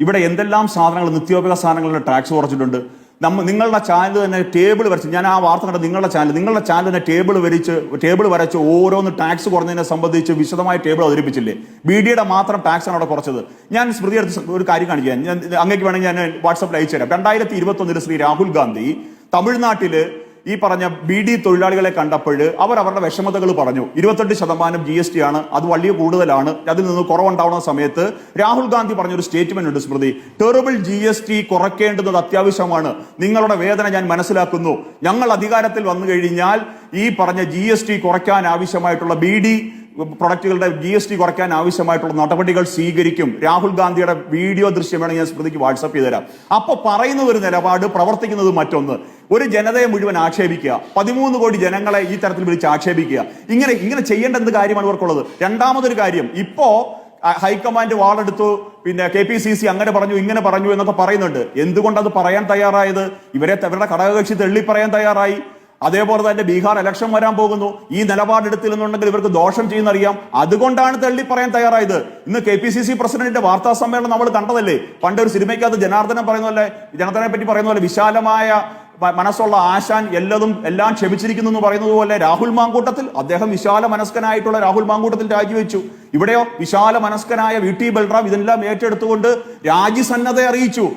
ഇവിടെ എന്തെല്ലാം സാധനങ്ങൾ നിത്യോപയോഗ സാധനങ്ങളുടെ ടാക്സ് കുറച്ചിട്ടുണ്ട്. നമ്മ നിങ്ങളുടെ ചാനൽ തന്നെ ടേബിൾ വരച്ച് ഞാൻ ആ വാർത്ത കണ്ട നിങ്ങളുടെ ചാനൽ നിങ്ങളുടെ ചാനൽ തന്നെ ടേബിൾ വരച്ച് ടേബിൾ വരച്ച് ഓരോന്ന് ടാക്സ് കുറഞ്ഞതിനെ സംബന്ധിച്ച് വിശദമായ ടേബിൾ അവതരിപ്പിച്ചില്ലേ? ബി ഡിയുടെ മാത്രം ടാക്സ് ആണ് അവിടെ കുറച്ചത്. ഞാൻ സ്മൃതി എടുത്ത് ഒരു കാര്യം കാണിക്കാൻ ഞാൻ അങ്ങേക്ക് വേണമെങ്കിൽ ഞാൻ വാട്സപ്പിൽ അയച്ചു തരാം രണ്ടായിരത്തി ഇരുപത്തി ഒന്നിൽ ശ്രീ രാഹുൽ ഗാന്ധി തമിഴ്നാട്ടിൽ ഈ പറഞ്ഞ ബി ഡി തൊഴിലാളികളെ കണ്ടപ്പോൾ അവർ അവരുടെ വിഷമതകൾ പറഞ്ഞു. ഇരുപത്തെട്ട് ശതമാനം ജി എസ് ടി ആണ്. അത് വലിയ കൂടുതലാണ്. അതിൽ നിന്ന് കുറവുണ്ടാവുന്ന സമയത്ത് രാഹുൽ ഗാന്ധി പറഞ്ഞൊരു സ്റ്റേറ്റ്മെന്റ് ഉണ്ട് Smriti. Terrible G S T കുറയ്ക്കേണ്ടത് അത്യാവശ്യമാണ്. നിങ്ങളുടെ വേദന ഞാൻ മനസ്സിലാക്കുന്നു. ഞങ്ങൾ അധികാരത്തിൽ വന്നു കഴിഞ്ഞാൽ ഈ പറഞ്ഞ ജി എസ് ടി കുറയ്ക്കാൻ ആവശ്യമായിട്ടുള്ള ബി ഡി പ്രൊഡക്റ്റുകളുടെ ജി എസ് ടി കുറയ്ക്കാൻ ആവശ്യമായിട്ടുള്ള നടപടികൾ സ്വീകരിക്കും. രാഹുൽ ഗാന്ധിയുടെ വീഡിയോ ദൃശ്യം വേണമെങ്കിൽ ഞാൻ സ്മൃതിക്ക് വാട്സപ്പ് ചെയ്ത് തരാം അപ്പൊ പറയുന്ന ഒരു നിലപാട് പ്രവർത്തിക്കുന്നത് മറ്റൊന്ന്. ഒരു ജനതയെ മുഴുവൻ ആക്ഷേപിക്കുക. പതിമൂന്ന് കോടി ജനങ്ങളെ ഈ തരത്തിൽ വിളിച്ച് ആക്ഷേപിക്കുക. ഇങ്ങനെ ഇങ്ങനെ ചെയ്യേണ്ട എന്ത് കാര്യമാണ് ഇവർക്കുള്ളത്? രണ്ടാമതൊരു കാര്യം. ഇപ്പോ ഹൈക്കമാൻഡ് വാളെടുത്തു പിന്നെ കെ പി സി സി അങ്ങനെ പറഞ്ഞു ഇങ്ങനെ പറഞ്ഞു എന്നൊക്കെ പറയുന്നുണ്ട്. എന്തുകൊണ്ട് അത് പറയാൻ തയ്യാറായത്? ഇവരെ അവരുടെ ഘടകകക്ഷി തള്ളി പറയാൻ തയ്യാറായി. അതേപോലെ തന്നെ ബീഹാർ ഇലക്ഷൻ വരാൻ പോകുന്നു. ഈ നിലപാടെടുത്തില്ലെന്നുണ്ടെങ്കിൽ ഇവർക്ക് ദോഷം ചെയ്യുന്നറിയാം. അതുകൊണ്ടാണ് തള്ളി പറയാൻ തയ്യാറായത്. ഇന്ന് കെ പി സി സി പ്രസിഡന്റിന്റെ വാർത്താ സമ്മേളനം നമ്മൾ കണ്ടതല്ലേ? പണ്ട് ഒരു സിനിമയ്ക്കകത്ത് ജനാർദ്ദനം പറയുന്ന പോലെ ജനാർദ്ദനെ പറ്റി പറയുന്ന പോലെ വിശാലമായ മനസ്സുള്ള ആശാൻ എല്ലതും എല്ലാം ക്ഷമിച്ചിരിക്കുന്നു എന്ന് പറയുന്നത് പോലെ രാഹുൽ മാങ്കൂട്ടത്തിൽ അദ്ദേഹം വിശാല മനസ്കനായിട്ടുള്ള രാഹുൽ മാങ്കൂട്ടത്തിൽ രാജിവെച്ചു. ഇവിടെയോ വിശാല മനസ്കനായ വി ടി ബൽറാം ഇതെല്ലാം ഏറ്റെടുത്തുകൊണ്ട് രാജ്യസന്നദ്ധ അറിയിച്ചു.